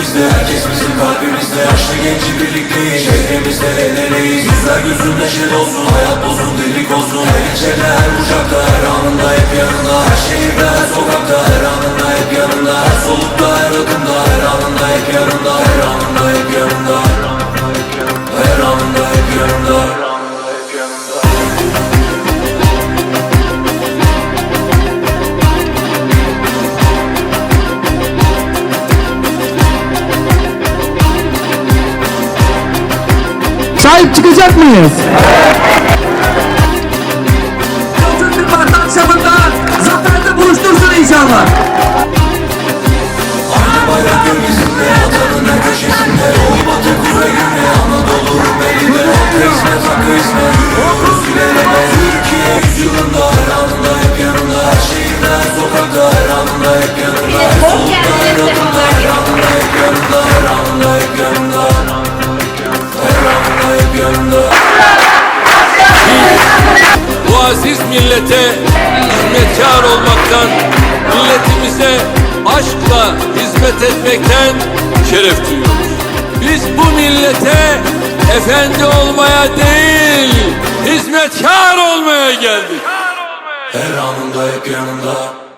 bizde. Herkes bizim kalbimizde. Yaşlı genci birlikteyiz. Şehrimizde el eleyiz Yüzler gözün neşe olsun Hayat bozun delik olsun Her ilçede her bucakta Her anında hep yanında. Her şehirde her sokakta Her anında hep yanında. Her solukta her adımda Her anında hep yanında. Her Sahip çıkacak mıyız? Türk Parti akşamında zaferde buluştursun inşallah. Aynı bayrak gökyüzünde Vatanın her köşesinde Doğu batı kuzey güney Anadolu Rumeli'de Hakkı hizmet hakkı hizmet Yürüyoruz ilerleme Türkiye yüzyılında Her anında hep yanında Her şehirde sokakta Her anında hep yanında Her solukta yanında Bu aziz millete hizmetkar olmaktan, milletimize aşkla hizmet etmekten şeref duyuyoruz. Biz bu millete efendi olmaya değil, hizmetkar olmaya geldik. Her anında hep yanında